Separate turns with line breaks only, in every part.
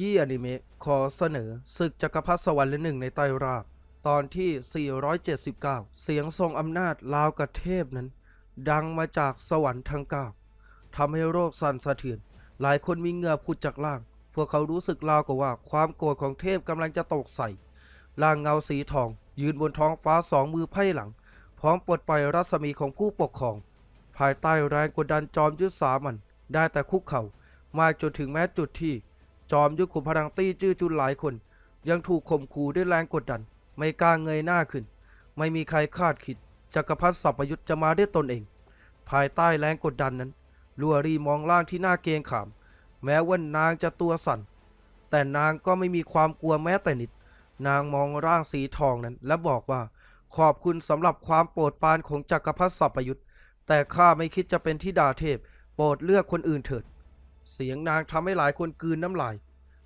ยี้อนิเมะขอเสนอศึกจักรพรรดิสวรรค์และหนึ่งในไตรราบ ตอนที่ 479 เสียงทรงอำนาจลาวกับเทพนั้น ดังมาจากสวรรค์ทั้งเก้าทำให้โรคสั่นสะเทือน หลายคนมีเหงื่อผุดจากล่าง พวกเขารู้สึกราวกับว่าความโกรธของเทพกำลังจะตกใส่ร่างเงาสีทอง ยืนบนท้องฟ้าสองมือไพ่หลัง พร้อมปลดปล่อยรัศมีของผู้ปกครอง ภายใต้แรงกดดันจอมยุทธสามัน ได้แต่คุกเข่ามาจนถึงแม้จุดที่ จอมยุทธขุมพลังตี้จื้อจุนหลายคน ยังถูกข่มขู่ด้วยแรงกดดัน ไม่กล้าเงยหน้าขึ้น ไม่มีใครคาดคิดจักรพรรดิสัพยุทธ์จะมาด้วยตนเอง ภายใต้แรงกดดันนั้นลัวรีมองล่างที่หน้าเกงขาม แม้ว่านางจะตัวสั่น แต่นางก็ไม่มีความกลัวแม้แต่นิด นางมองร่างสีทองนั้น และบอกว่า ขอบคุณสำหรับความโปรดปรานของจักรพรรดิสัพยุทธ์แต่ข้าไม่คิดจะเป็นที่ดาเทพ โปรดเลือกคนอื่นเถิด เสียงนางทำให้หลายคนกลืนน้ำลาย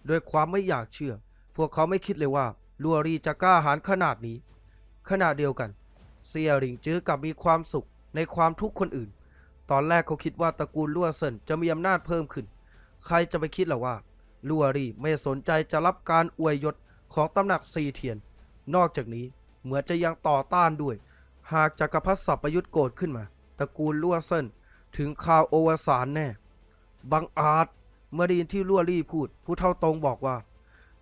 ด้วยความไม่อยากเชื่อ พวกเขาไม่คิดเลยว่าลัวรีจะกล้าหาญขนาดนี้ ขณะเดียวกัน เซียหริงจื้อกับมีความสุขในความทุกข์คนอื่น ตอนแรกเขาคิดว่าตระกูลลัวเซินจะมีอำนาจเพิ่มขึ้น ใครจะไปคิดล่ะว่าลัวรีไม่สนใจจะรับการอวยยศของตำหนักซีเทียน นอกจากนี้เหมือนจะยังต่อต้านด้วย หากจักรพรรดิสัพยุทธ์โกรธขึ้นมา ตระกูลลัวเซินถึงข่าวโอวสานแน่ บังอาจเมื่อได้ยินที่ลัวรี่พูด ผู้เท่าตรงบอกว่า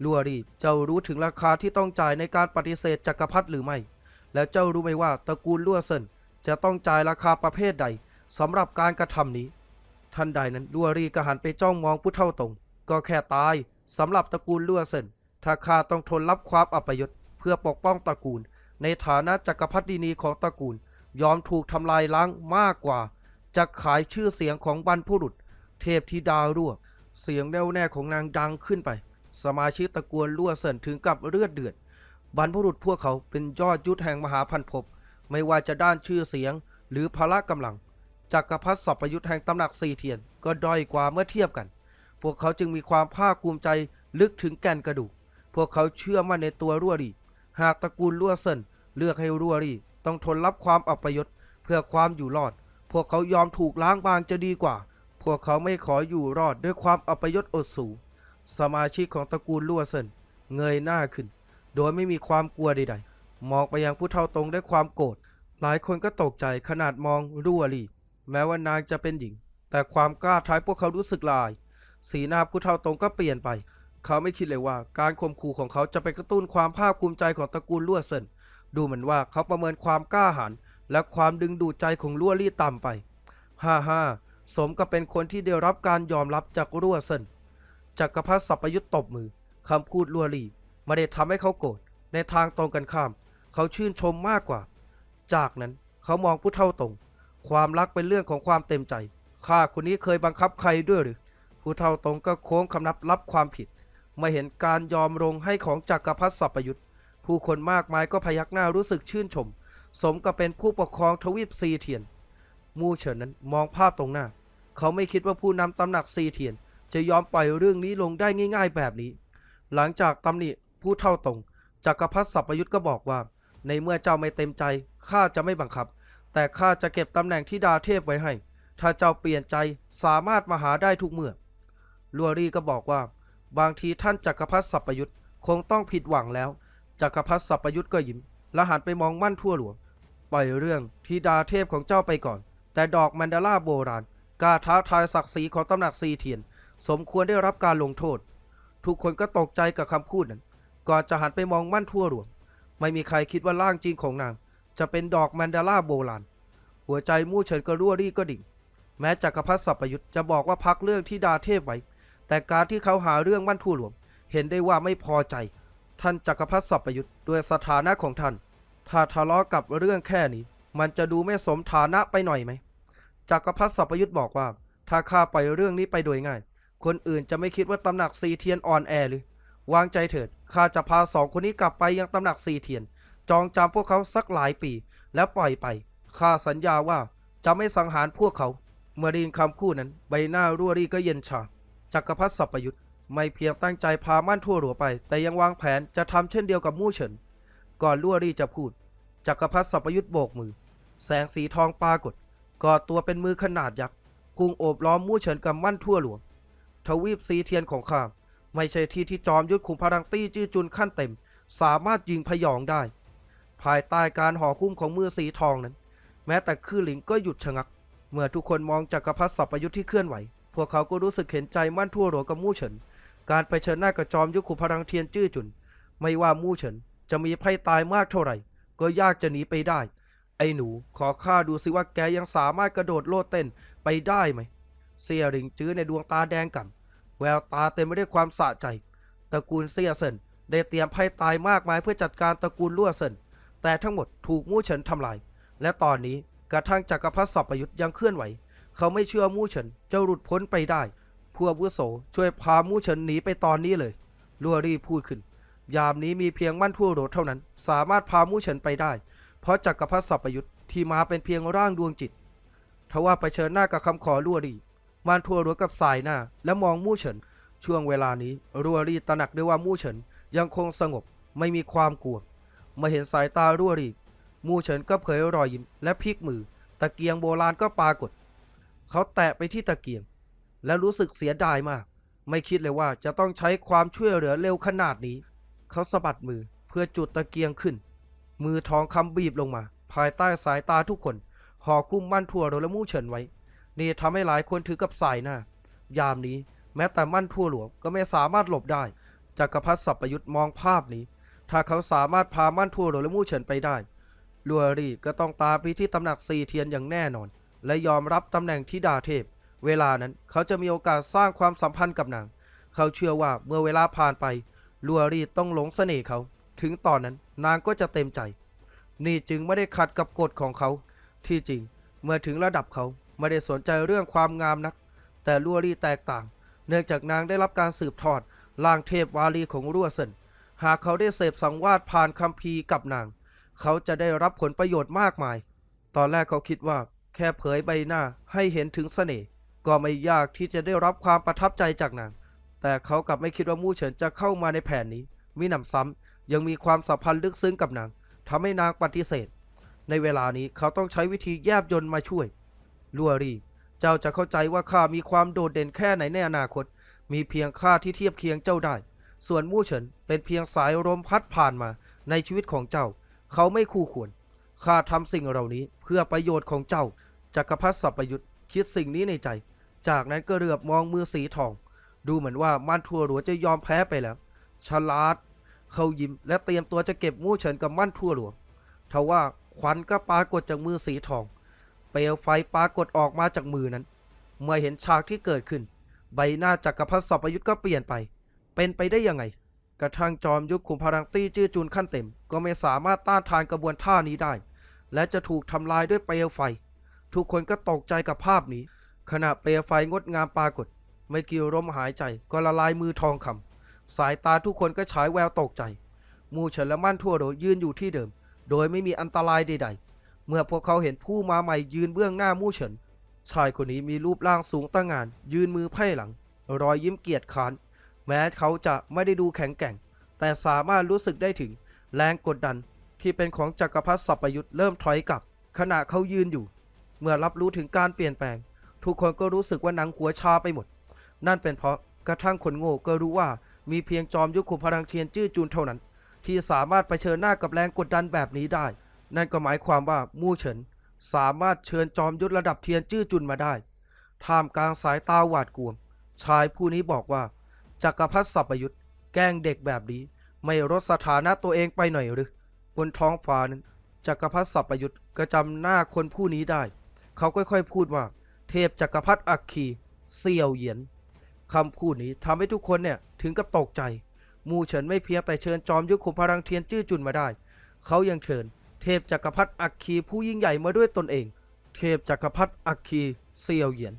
ลัวรี่เจ้ารู้ถึงราคาที่ต้องจ่ายในการปฏิเสธจักรพรรดิหรือไม่ แล้วเจ้ารู้ไหมว่าตระกูลลัวเซินจะต้องจ่ายราคาประเภทใดสำหรับการกระทำนี้ ท่านใดนั้นลัวรี่ก็หันไปจ้องมองผู้เท่าตรง ก็แค่ตายสำหรับตระกูลลัวเซินถ้าข้าต้องทนรับความอัปยศเพื่อปกป้องตระกูล ในฐานะจักรพรรดินีของตระกูล ยอมถูกทำลายล้างมากกว่าจะขายชื่อเสียงของบรรพบุรุษ เทพธิดารั่ว เสียงแน่วแน่ของนางดังขึ้นไป สมาชิกตระกูลลั่วเซินถึงกับเลือดเดือด บรรพบุรุษพวกเขาเป็นยอดยุทธแห่งมหาพันภพ ไม่ว่าจะด้านชื่อเสียงหรือพละกำลัง จักรพรรดิสัพยุทธแห่งตำหนักซีเทียน ก็ด้อยกว่าเมื่อเทียบกัน พวกเขาจึงมีความภาคภูมิใจลึกถึงแก่นกระดูก พวกเขาเชื่อมั่นในตัวรั่วรี หากตระกูลลั่วเซินเลือกให้รั่วรี ต้องทนรับความอัปยศเพื่อความอยู่รอด พวกเขายอมถูกล้างบางจะดีกว่า พวกเขาไม่ขออยู่รอดด้วยความอัปยศอดสูงสมาชิกของตระกูลลัวเซินเงยหน้าขึ้น โดยไม่มีความกลัวใดๆ มองไปยังผู้เฒ่าตรงด้วยความโกรธ หลายคนก็ตกใจขนาดมองรัวลีแม้ว่านางจะเป็นหญิง แต่ความกล้าท้ายพวกเขารู้สึกลาย สีหน้าผู้เฒ่าตรงก็เปลี่ยนไป เขาไม่คิดเลยว่าการข่มขู่ของเขาจะไปกระตุ้นความภาคภูมิใจของตระกูลลัวเซินดูเหมือนว่าเขาประเมินความกล้าหาญและความดึงดูดใจของลัวลี่ต่ำไป ฮ่าฮ่า สมกับเป็นคนที่ได้รับการยอมรับจากรัวเซินจักรพรรดิสัพยุทธ์ตบมือคำพูดลัวลี่ไม่ได้ทำให้เขาโกรธในทางตรงกันข้าม เขาชื่นชมมากกว่า จากนั้นเขามองผู้เท่าตรง ความรักเป็นเรื่องของความเต็มใจข้าคนนี้เคยบังคับใครด้วยหรือ ผู้เท่าตรงก็โค้งคำนับรับความผิดเมื่อเห็นการยอมลงให้ของจักรพรรดิสัพยุทธ์ผู้คนมากมายก็พยักหน้ารู้สึกชื่นชม สมกับเป็นผู้ปกครองทวีปซีเทียน มูเฉินนั้นมองภาพตรงหน้า เขาไม่คิดว่าผู้นำตำหนักซีเทียน จะยอมปล่อยเรื่องนี้ลงได้ง่าย ๆ แบบนี้ หลังจากตำหนิผู้เท่าตรงจักรพรรดิสัพยุทธ์ก็บอกว่า ในเมื่อเจ้าไม่เต็มใจข้าจะไม่บังคับ แต่ข้าจะเก็บตำแหน่งที่ดาเทพไว้ให้ ถ้าเจ้าเปลี่ยนใจสามารถมาหาได้ทุกเมื่อลัวรี่ก็บอกว่า บางทีท่านจักรพรรดิสัพยุทธ์คงต้องผิดหวังแล้วจักรพรรดิสัพยุทธ์ก็ยิ้มและหันไปมองมั่นทั่วหลวงปล่อยเรื่องที่ดาเทพของเจ้าไปก่อน แต่ดอกแมนดาล่าโบราณ กล้าท้าทายศักดิ์ศรีของตำหนักซีเทียน สมควรได้รับการลงโทษ ทุกคนก็ตกใจกับคำพูดนั้น ก่อนจะหันไปมองมั่นทั่วหลวงไม่มีใครคิดว่าร่างจริงของนาง จะเป็นดอกแมนดาล่าโบราณ หัวใจมู่เฉินก็รั่วรี่ก็ดิ่ง แม้จักรพรรดิสัพยุทธ์จะบอกว่าพักเรื่องที่ดาเทพไว้ แต่การที่เขาหาเรื่องมั่นทั่วหลวงเห็นได้ว่าไม่พอใจ ท่านจักรพรรดิสัพยุทธ์ด้วยสถานะของท่าน ถ้าทะเลาะกับเรื่องแค่นี้ มันจะดูไม่สมฐานะไปหน่อยไหม จักรพรรดิสัพยุทธ์บอกว่า ถ้าข้าปล่อยเรื่องนี้ไปโดยง่าย คนอื่นจะไม่คิดว่าตำหนักซีเทียนอ่อนแอหรือ วางใจเถิดข้าจะพาสองคนนี้กลับไปยังตำหนักซีเทียน จองจำพวกเขาสักหลายปี แล้วปล่อยไปข้าสัญญาว่าจะไม่สังหารพวกเขา เมื่อได้ยินคำพูดนั้น ใบหน้ารั่วรี่ก็เย็นชาจักรพรรดิสัพยุทธ์ไม่เพียงตั้งใจพามั่นทั่วหลัวไป แต่ยังวางแผนจะทำเช่นเดียวกับมู่เฉิน ก่อนรั่วรี่จะพูด จักรพรรดิสัพยุทธ์โบกมือ แสงสีทองปรากฏ กอดตัวเป็นมือขนาดยักษ์พุงโอบล้อมมู่เฉินกับมั่นทั่วหลวง ทวีปซีเทียนของข้าไม่ใช่ที่ที่จอมยุทธขุมพลังตี้จื้อจุนขั้นเต็ม สามารถยิงพยองได้ ภายใต้การห่อหุ้มของมือสีทองนั้น แม้แต่คือหลิงก็หยุดชะงัก เมื่อทุกคนมองจักกรพรรดิสัพยุทธ์ที่เคลื่อนไหว พวกเขาก็รู้สึกเห็นใจมั่นทั่วหลวงกับมู่เฉิน การไปเชิญหน้ากับจอมยุทธขุมพลังเทียนจื้อจุน ไม่ว่ามู่เฉินจะมีไพ่ตายมากเท่าไหร่ ก็ยากจะหนีไปได้ ไอ้หนูขอข้าดูสิว่าแกยังสามารถกระโดดโลดเต้นไปได้ไหม เสียหลิงจื้อในดวงตาแดงก่ำแววตาเต็มไปด้วยความสะใจตระกูลเสียเซินได้เตรียมไพ่ตายมากมายเพื่อจัดการตระกูลลั่วเซินแต่ทั้งหมดถูกมู่เฉินทำลาย และตอนนี้กระทั่งจักรพรรดิสัพยุทธ์ยังเคลื่อนไหว เขาไม่เชื่อมู่เฉินจะหลุดพ้นไปได้ผู้อาวุโสช่วยพามู่เฉินหนีไปตอนนี้เลยลัวรี่พูดขึ้น ยามนี้มีเพียงมั่นทั่วโรดเท่านั้น สามารถพามู่เฉินไปได้ เพราะจักรพรรดิสัพยุทธ์ที่มาเป็นเพียงร่างดวงจิตทว่าไปเชิญหน้ากับคำขอลัวรีมั่นทั่วโรดกับสายหน้า และมองมู่เฉิน ช่วงเวลานี้รัวรีตระหนักด้วยว่ามู่เฉินยังคงสงบไม่มีความกลัวเมื่อเห็นสายตารั่วรีมู่เฉินก็เผยรอยยิ้มและพลิกมือ ตะเกียงโบราณก็ปรากฏ เขาแตะไปที่ตะเกียง และรู้สึกเสียดายมาก ไม่คิดเลยว่าจะต้องใช้ความช่วยเหลือเร็วขนาดนี้ เขาสะบัดมือเพื่อจุดตะเกียงขึ้น มือทองคำบีบลงมา ภายใต้สายตาทุกคนห่อคุ้มมั่นทั่วโดและมู่เฉินไว้ นี่ทำให้หลายคนถือกับสายหน้า ยามนี้แม้แต่มั่นทั่วหลวงก็ไม่สามารถหลบได้จักรพรรดิสัพยุทธ์มองภาพนี้ ถ้าเขาสามารถพามั่นทั่วหลวงและมู่เฉินไปได้ลัวรีก็ต้องตามไปที่ตำหนักซีเทียนอย่างแน่นอน และยอมรับตำแหน่งทิดาเทพ เวลานั้นเขาจะมีโอกาสสร้างความสัมพันธ์กับนาง เขาเชื่อว่าเมื่อเวลาผ่านไปลัวรีต้องหลงเสน่ห์เขา ถึงตอนนั้นนางก็จะเต็มใจ นี่จึงไม่ได้ขัดกับกฎของเขา ที่จริงเมื่อถึงระดับเขาไม่ได้สนใจเรื่องความงามนัก แต่ลัวรี่แตกต่าง เนื่องจากนางได้รับการสืบทอดล่างเทพวาลีของรั่วเซินหากเขาได้เสพสังวาสผ่านคัมภีร์กับนาง เขาจะได้รับผลประโยชน์มากมาย ตอนแรกเขาคิดว่า แค่เผยใบหน้าให้เห็นถึงเสน่ห์ก็ไม่ยากที่จะได้รับความประทับใจจากนาง แต่เขากลับไม่คิดว่ามู่เฉินจะเข้ามาในแผนนี้มีหนำซ้ำ ยังมีความสัมพันธ์ลึกซึ้งกับนางทำให้นางปฏิเสธ ในเวลานี้เขาต้องใช้วิธีแยบยนต์มาช่วยลัวรีเจ้าจะเข้าใจว่าข้ามีความโดดเด่นแค่ไหนในอนาคต มีเพียงข้าที่เทียบเคียงเจ้าได้ ส่วนมู่เฉินเป็นเพียงสายลมพัดผ่านมาในชีวิตของเจ้า เขาไม่คู่ควรข้าทำสิ่งเหล่านี้เพื่อประโยชน์ของเจ้าจักรพรรดิสัพยุทธ์คิดสิ่งนี้ในใจ จากนั้นก็เรือบมองมือสีทอง ดูเหมือนว่ามันทัวหลัวจะยอมแพ้ไปแล้ว ฉลาด เขายิ้มและเตรียมตัวจะเก็บมู่เฉินกับมั่นทั่วหลวงทว่าควันก็ปรากฏจากมือสีทอง เปลวไฟปรากฏออกมาจากมือนั้น เมื่อเห็นฉากที่เกิดขึ้น ใบหน้าจักรพรรดิสัพยุทธ์ก็เปลี่ยนไป เป็นไปได้ยังไง กระทั่งจอมยุทธขุมพลังตี้จื้อจุนขั้นเต็ม ก็ไม่สามารถต้านทานกระบวนท่านี้ได้ และจะถูกทำลายด้วยเปลวไฟ ทุกคนก็ตกใจกับภาพนี้ ขณะเปลวไฟงดงามปรากฏ ไม่กี่ลมหายใจก็ละลายมือทองคำ สายตาทุกคนก็ฉายแววตกใจ มูเฉินและมั่นทั่วโดยืนอยู่ที่เดิม โดยไม่มีอันตรายใด ๆ เมื่อพวกเขาเห็นผู้มาใหม่ยืนเบื้องหน้ามู่เฉิน ชายคนนี้มีรูปร่างสูงตั้งงาน ยืนมือไพ่หลัง รอยยิ้มเกียจค้าน แม้เขาจะไม่ได้ดูแข็งแกร่ง แต่สามารถรู้สึกได้ถึง แรงกดดันที่เป็นของจักรพรรดิสัพยุทธ์เริ่มถอยกลับ ขณะเขายืนอยู่ เมื่อรับรู้ถึงการเปลี่ยนแปลง ทุกคนก็รู้สึกว่าหนังหัวชาไปหมด นั่นเป็นเพราะกระทั่งคนโง่ก็รู้ว่า มีเพียงจอมยุคขุพลังเทียนจื้อจูนเท่านั้น ที่สามารถไปเชิญหน้ากับแรงกดดันแบบนี้ได้ นั่นก็หมายความว่ามู่เฉินสามารถเชิญจอมยุทธระดับเทียนจื้อจุนมาได้ ท่ามกลางสายตาหวาดกลัว ชายผู้นี้บอกว่าจักรพรรดิสัพยุทธแกล้งเด็กแบบนี้ ไม่ลดสถานะตัวเองไปหน่อยหรือบนท้องฟ้านั้นจักรพรรดิสัพยุทธก็จำหน้าคนผู้นี้ได้ เขาค่อยๆพูดว่า เทพจักรพรรดิอัคคีเซียวเหยียน คำพูดนี้ทำให้ทุกคนเนี่ยถึงกับตกใจ มูเฉินไม่เพียงแต่เชิญจอมยุทธขุมพลังเทียนจื้อจุนมาได้ เขายังเชิญ เทพจักรพรรดิอัคคีผู้ยิ่งใหญ่มาด้วยตนเอง เทพจักรพรรดิอัคคีเซียวเหยียน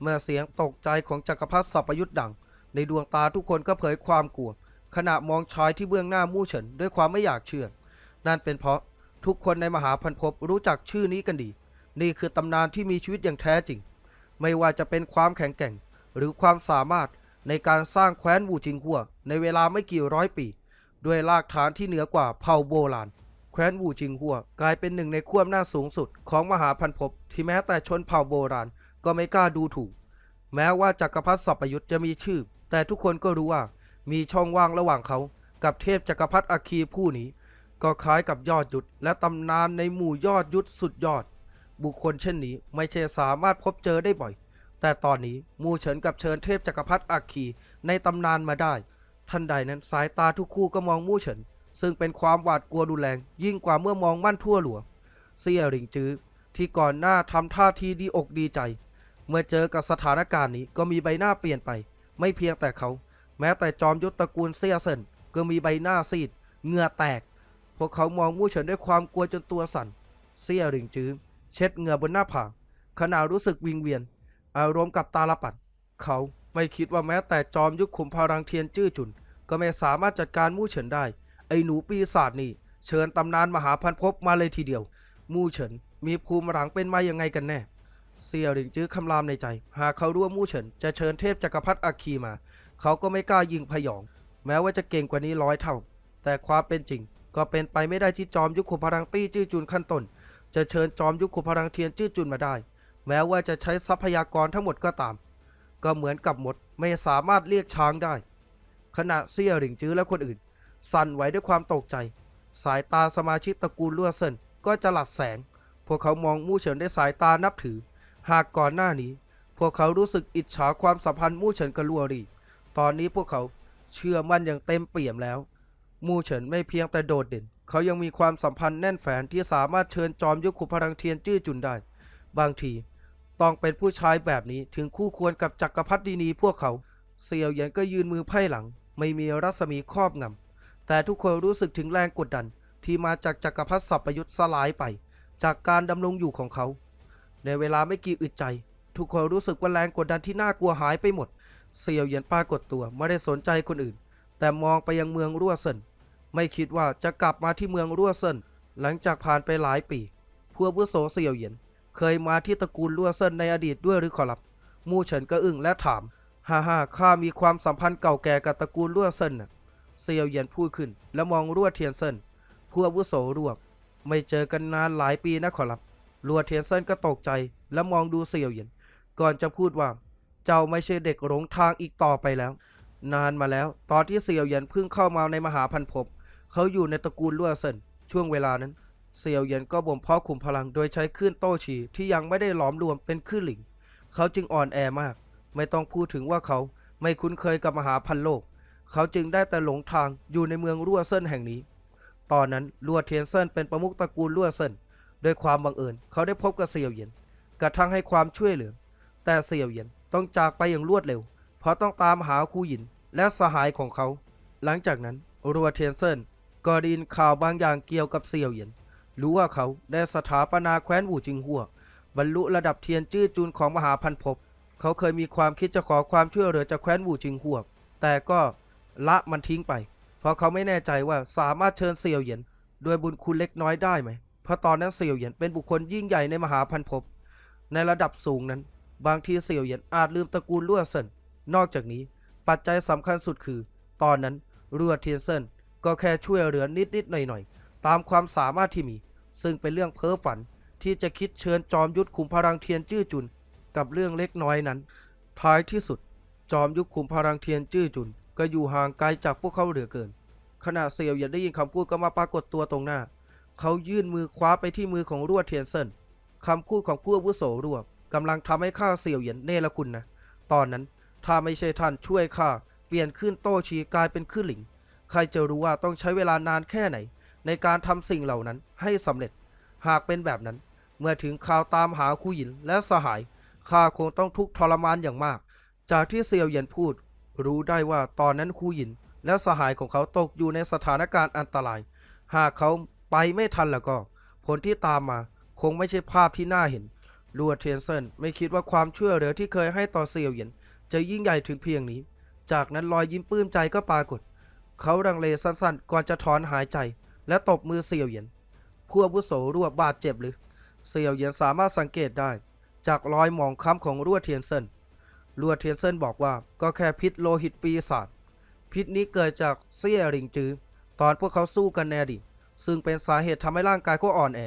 เมื่อเสียงตกใจของจักรพรรดิสัพยุทธ์ดัง ในดวงตาทุกคนก็เผยความกลัว ขณะมองชายที่เบื้องหน้ามู่เฉินด้วยความไม่อยากเชื่อ นั่นเป็นเพราะทุกคนในมหาพันภพรู้จักชื่อนี้กันดี นี่คือตำนานที่มีชีวิตอย่างแท้จริง ไม่ว่าจะเป็นความแข็งแกร่ง หรือความสามารถในการสร้างแคว้นวูจิงหัวในเวลาไม่กี่ร้อยปี ด้วยรากฐานที่เหนือกว่าเผ่าโบราณ แคว้นวูจิงหัวกลายเป็นหนึ่งในขั้วอำนาจสูงสุดของมหาพันภพที่แม้แต่ชนเผ่าโบราณก็ไม่กล้าดูถูก แม้ว่าจักรพรรดิสัพยุทธ์จะมีชื่อ แต่ทุกคนก็รู้ว่ามีช่องว่างระหว่างเขา กับเทพจักรพรรดิอาคีผู้นี้ ก็คล้ายกับยอดยุทธและตำนานในหมู่ยอดยุทธสุดยอด บุคคลเช่นนี้ไม่ใช่สามารถพบเจอได้บ่อย แต่ตอนนี้มูเฉินกับเชิญเทพจักรพรรดิอาคีในตำนานมาได้ ทันใดนั้นสายตาทุกคู่ก็มองมู่เฉิน ซึ่งเป็นความหวาดกลัวรุนแรง ยิ่งกว่าเมื่อมองมั่นทั่วหลวงเซี่ยหลิงจื้อที่ก่อนหน้าทำท่าทีดีอกดีใจ เมื่อเจอกับสถานการณ์นี้ก็มีใบหน้าเปลี่ยนไป ไม่เพียงแต่เขา แม้แต่จอมยุทธตระกูลเซี่ยเซินก็มีใบหน้าซีดเหงื่อแตก พวกเขามองมู่เฉินด้วยความกลัวจนตัวสั่นเซี่ยหลิงจื้อเช็ดเหงื่อบนหน้าผากขณะรู้สึกวิงเวียน อารมณ์กับตาลปัด เขาไม่คิดว่าแม้แต่จอมยุทธขุมพลังเทียนจื้อจุน ก็ไม่สามารถจัดการมู่เฉินได้ ไอ้หนูปีศาจนี่ เชิญตำนานมหาพันภพมาเลยทีเดียว มู่เฉินมีภูมิหลังเป็นมายังไงกันแน่ เสี่ยวหลิงจื้อคำรามในใจ หากเขารู้ว่ามู่เฉินจะเชิญเทพจักรพรรดิอาคีมา เขาก็ไม่กล้ายิงพยอง แม้ว่าจะเก่งกว่านี้ร้อยเท่า แต่ความเป็นจริง ก็เป็นไปไม่ได้ที่จอมยุคขุมพลังตี้จื้อจุนขั้นต้นจะเชิญจอมยุคขุมพลังเทียนจื้อจุนมาได้ แม้ว่าจะใช้ทรัพยากรทั้งหมดก็ตาม ก็เหมือนกับหมดไม่สามารถเรียกช้างได้ ขณะเซี่ยหลิงจื้อและคนอื่น สั่นไหวด้วยความตกใจ สายตาสมาชิกตระกูลลั่วเซินก็จะหลัดแสง พวกเขามองมู่เฉินด้วยสายตานับถือ หากก่อนหน้านี้ พวกเขารู้สึกอิจฉาความสัมพันธ์มู่เฉินกับลัวรี ตอนนี้พวกเขาเชื่อมั่นอย่างเต็มเปี่ยมแล้ว มู่เฉินไม่เพียงแต่โดดเด่น เขายังมีความสัมพันธ์แน่นแฟนที่สามารถเชิญจอมยุคขุพลังเทียนจื้อจุนได้ บางที ต้องเป็นผู้ชายแบบนี้ถึงคู่ควรกับจักรพรรดินีพวกเขา เซียวเหยียนก็ยืนมือไพ่หลัง ไม่มีรัศมีครอบงำ แต่ทุกคนรู้สึกถึงแรงกดดัน ที่มาจากจักรพรรดิสัพยุทธ์สลายไป จากการดำรงอยู่ของเขา ในเวลาไม่กี่อึดใจ ทุกคนรู้สึกว่าแรงกดดันที่น่ากลัวหายไปหมด เซียวเหยียนปรากฏตัวไม่ได้สนใจคนอื่น แต่มองไปยังเมืองรั่วเซินไม่คิดว่าจะกลับมาที่เมืองรั่วเซินหลังจากผ่านไปหลายปี พวกผู้โสเซียวเหยียน เคยมาที่ตระกูลลั่วเซินในอดีตด้วยหรือขอรับ มู่เฉินก็อึ้งและถาม ฮ่าฮ่าข้ามีความสัมพันธ์เก่าแก่กับตระกูลลั่วเซินน่ะเซียวเหยียนพูดขึ้น แล้วมองรั่วเทียนเซินผู้อาวุโสรวบ ไม่เจอกันนานหลายปีนะขอรับรัวเทียนเซินก็ตกใจ และมองดูเซียวเหยียน ก่อนจะพูดว่า เจ้าไม่ใช่เด็กหลงทางอีกต่อไปแล้ว นานมาแล้ว ตอนที่เซียวเหยียนเพิ่งเข้ามาในมหาพันภพเขาอยู่ในตระกูลลั่วเซินช่วงเวลานั้น เซียวเยียนก็บ่มเพาะขุมพลังโดยใช้คลื่นโต้ฉีที่ยังไม่ได้หลอมรวมเป็นคลื่นหลิง เขาจึงอ่อนแอมาก ไม่ต้องพูดถึงว่าเขาไม่คุ้นเคยกับมหาพันโลก เขาจึงได้แต่หลงทางอยู่ในเมืองรั่วเซินแห่งนี้ ตอนนั้นลัวเทียนเซินเป็นประมุขตระกูลลั่วเซินโดยความบังเอิญเขาได้พบกับเซียวเยียนกระทั่งให้ความช่วยเหลือ แต่เซียวเยียนต้องจากไปอย่างรวดเร็ว เพราะต้องตามหาคูหยินและสหายของเขา หลังจากนั้นรัวเทียนเซินก็ได้ยินข่าวบางอย่างเกี่ยวกับเซียวเยียน รู้ว่าเขาได้สถาปนาแคว้นหูจิงหัวบรรลุระดับเทียนจื้อจูนของมหาพันภพเขาเคยมีความคิดจะขอความช่วยเหลือจากแคว้นหูจิงหัวแต่ก็ละมันทิ้งไป เพราะเขาไม่แน่ใจว่าสามารถเชิญเซียวเหยียนด้วยบุญคุณเล็กน้อยได้ไหม เพราะตอนนั้นเซียวเหยียนเป็นบุคคลยิ่งใหญ่ในมหาพันภพในระดับสูงนั้น บางทีเซียวเหยียนอาจลืมตระกูลลั่วเซินนอกจากนี้ปัจจัยสำคัญสุดคือ ตอนนั้นรัวเทียนเซินก็แค่ช่วยเหลือนิดๆหน่อยๆ ตามความสามารถที่มี ซึ่งเป็นเรื่องเพ้อฝันที่จะคิดเชิญจอมยุทธขุมพลังเทียนจื้อจุน กับเรื่องเล็กน้อยนั้น ท้ายที่สุด จอมยุทธขุมพลังเทียนจื้อจุน ก็อยู่ห่างไกลจากพวกเขาเหลือเกิน ขณะเซียวหยันได้ยินคำพูดก็มาปรากฏตัวตรงหน้า เขายื่นมือคว้าไปที่มือของรั่วเทียนเซินคำพูดของผู้อาวุโสรั่วกำลังทำให้ข้าเซียวหยันเนรคุณนะตอนนั้นถ้าไม่ใช่ท่านช่วยข้าเปลี่ยนขึ้นโต้ชีกลายเป็นขึ้นหลิง ใครจะรู้ว่าต้องใช้เวลานานแค่ไหน ในการทำสิ่งเหล่านั้นให้สำเร็จ หากเป็นแบบนั้น เมื่อถึงข่าวตามหาคู่หยินและสหายข้าคงต้องทุกข์ทรมานอย่างมาก จากที่เซียวเหยียนพูด รู้ได้ว่าตอนนั้นคู่หยิน และสหายของเขาตกอยู่ในสถานการณ์อันตราย หากเขาไปไม่ทันแล้วก็ ผลที่ตามมาคงไม่ใช่ภาพที่น่าเห็นลัวเทียนเซินไม่คิดว่าความช่วยเหลือที่เคยให้ต่อเซียวเหยียนจะยิ่งใหญ่ถึงเพียงนี้ จากนั้นรอยยิ้มปลื้มใจก็ปรากฏ เขารังเลสั้นๆ ก่อนจะถอนหายใจ และตบมือเซียวเหยียนผู้อาวุโสรวบบาดเจ็บหรือเซียวเหยียนสามารถสังเกตได้ จากรอยหมองค้ำของรั่วเทียนเซินรั่วเทียนเซินบอกว่าก็แค่พิษโลหิตปีศาจพิษนี้เกิดจากเซี่ยหริงจือ ตอนพวกเขาสู้กันในอดีตซึ่งเป็นสาเหตุทำให้ร่างกายเขาอ่อนแอ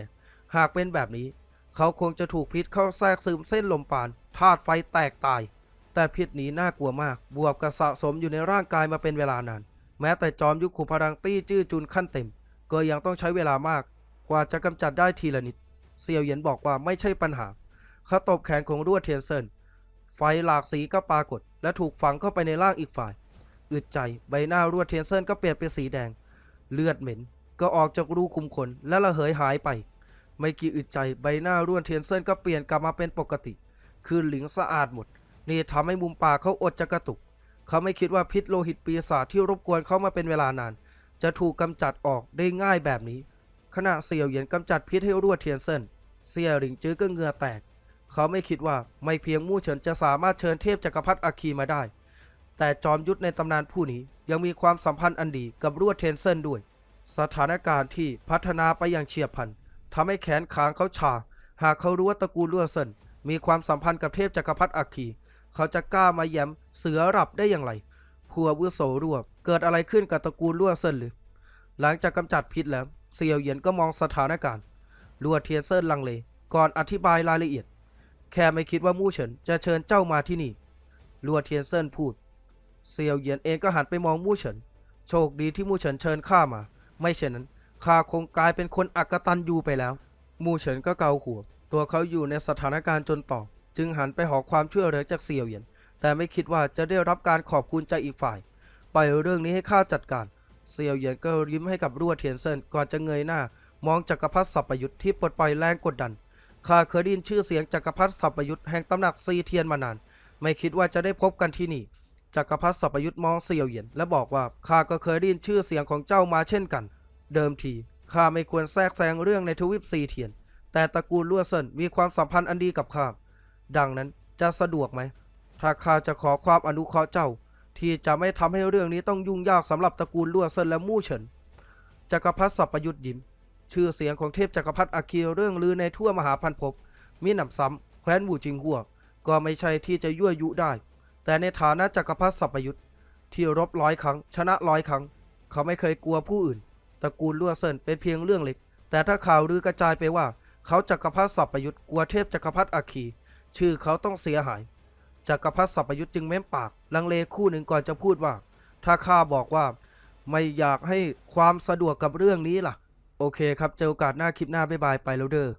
หากเป็นแบบนี้ เขาคงจะถูกพิษเข้าแทรกซึมเส้นลมปานธาตุไฟแตกตาย แต่พิษนี้น่ากลัวมาก บวกกับสะสมอยู่ในร่างกายมาเป็นเวลานาน แม้แต่จอมยุคขุพลังตี้จื้อจุนขั้นเต็ม ก็ยังต้องใช้เวลามากกว่าจะกำจัดได้ทีละนิด เซียวเหยียนบอกว่าไม่ใช่ปัญหาเขาตบแขนของรั่วเทียนเซินไฟหลากสีก็ปรากฏ และถูกฝังเข้าไปในร่างอีกฝ่าย อึดใจใบหน้ารั่วเทียนเซินก็เปลี่ยนเป็นสีแดง เลือดเหม็น ก็ออกจากรูคุมขนและระเหยหายไป ไม่กี่อึดใจใบหน้ารั่วเทียนเซินก็เปลี่ยนกลับมาเป็นปกติ คือหลิงสะอาดหมด นี่ทำให้มุมปากเขาอดจะกระตุก เขาไม่คิดว่าพิษโลหิตปีศาจที่รบกวนเขามาเป็นเวลานาน จะถูกกำจัดออกได้ง่ายแบบนี้ ขณะเสี่ยวเหยียนกำจัดพิษให้รั่วเทียนเซินเสี่ยหลิงจื้อก็เหงื่อแตก เขาไม่คิดว่าไม่เพียงมู่เฉินจะสามารถเชิญเทพจักรพรรดิอาคีมาได้ แต่จอมยุทธในตำนานผู้นี้ยังมีความสัมพันธ์อันดีกับรั่วเทียนเซินด้วย สถานการณ์ที่พัฒนาไปอย่างเฉียบพลันทำให้แขนขางเขาชา หากเขารู้ว่าตระกูลรั่วเซินมีความสัมพันธ์กับเทพจักรพรรดิอาคี เขาจะกล้ามาแย้มเสือรับได้อย่างไร ผัววุโสรวบเกิดอะไรขึ้นกับตระกูลรั่วเซินหรือ หลังจากกำจัดพิษแล้วเซียวเหยียนก็มองสถานการณ์รั่วเทียนเซินลังเล ก่อนอธิบายรายละเอียด แค่ไม่คิดว่ามู่เฉินจะเชิญเจ้ามาที่นี่รั่วเทียนเซินพูด เซียวเหยียนเองก็หันไปมองมู่เฉิน โชคดีที่มู่เฉินเชิญข้ามา ไม่เช่นนั้นข้าคงกลายเป็นคนอักตันยูไปแล้ว มู่เฉินก็เกาหัว ตัวเขาอยู่ในสถานการณ์จนต่อ จึงหันไปขอความช่วยเหลือจากเซียวเหยียน แต่ไม่คิดว่าจะได้รับการขอบคุณจากอีกฝ่าย ปล่อยเรื่องนี้ให้ข้าจัดการ เซียวเหยียนก็ยิ้มให้กับรั่วเทียนเซินก่อนจะเงยหน้า มองจักรพรรดิสัพยุทธ์ที่ปลดปล่อยแรงกดดัน ข้าเคยได้ยินชื่อเสียงจักรพรรดิสัพยุทธ์แห่งตำหนักซีเทียนมานาน ไม่คิดว่าจะได้พบกันที่นี่ จักรพรรดิสัพยุทธ์มองเซียวเหยียนและบอกว่าข้าก็เคยได้ยินชื่อเสียงของเจ้ามาเช่นกัน เดิมทีข้าไม่ควรแทรกแซงเรื่องในทวิปซีเทียน แต่ตระกูลลั่วเซินมีความสัมพันธ์อันดีกับข้าดังนั้นจะสะดวกไหม ถ้าข้าจะขอความอนุเคราะห์เจ้า ที่จะไม่ทำให้เรื่องนี้ต้องยุ่งยากสำหรับตระกูลลั่วเซินและมู่เฉินจักรพรรดิสัพยุทธ์ยิ้มชื่อเสียงของเทพจักรพรรดิอาคีเรื่องลือในทั่วมหาพันภพมีหนำซ้ำแคว้นบูจิงหัว ก็ไม่ใช่ที่จะยั่วยุได้ แต่ในฐานะจักรพรรดิสัพยุทธ์ที่รบร้อยครั้ง ชนะร้อยครั้ง เขาไม่เคยกลัวผู้อื่นตระกูลลั่วเซินเป็นเพียงเรื่องเล็ก แต่ถ้าข่าวลือกระจายไปว่า เขาจักรพรรดิสัพยุทธ์กลัวเทพจักรพรรดิอาคี ชื่อเขาต้องเสียหาย จักรพรรดิสัพยุทธ์จึงเม้มปาก ลังเลคู่หนึ่งก่อนจะพูดว่า ถ้าข้าบอกว่า ไม่อยากให้ความสะดวกกับเรื่องนี้ล่ะ โอเคครับ เจอโอกาสหน้าคลิปหน้าบ๊ายบายไปแล้วเด้อ